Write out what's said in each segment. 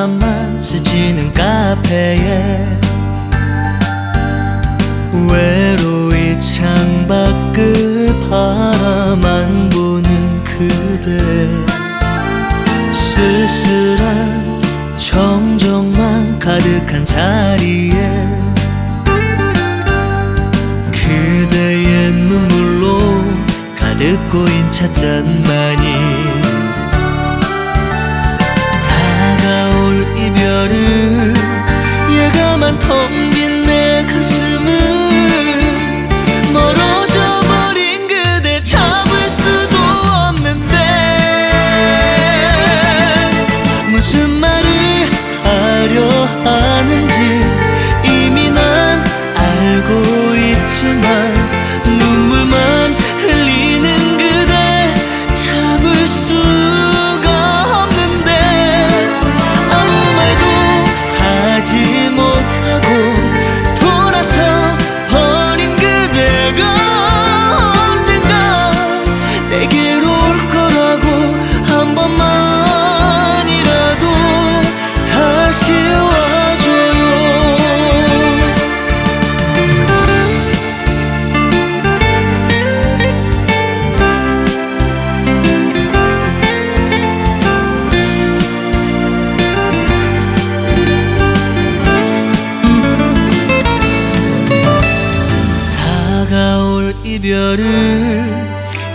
밤만 스치는 카페에 외로이 창밖을 바라만 보는 그대 쓸쓸한 정적만 가득한 자리에 그대의 눈물로 가득 고인 찻잔만이 하는 이별을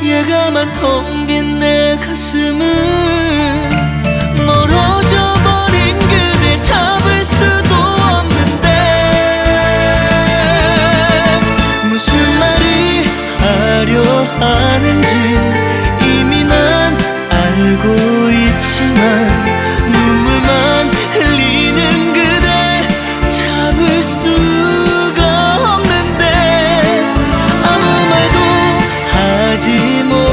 예감한 텅 빈 내 가슴을 멀어져 버린 그대 잡을 수도 없는데 무슨 말이 하려 하 আজি মো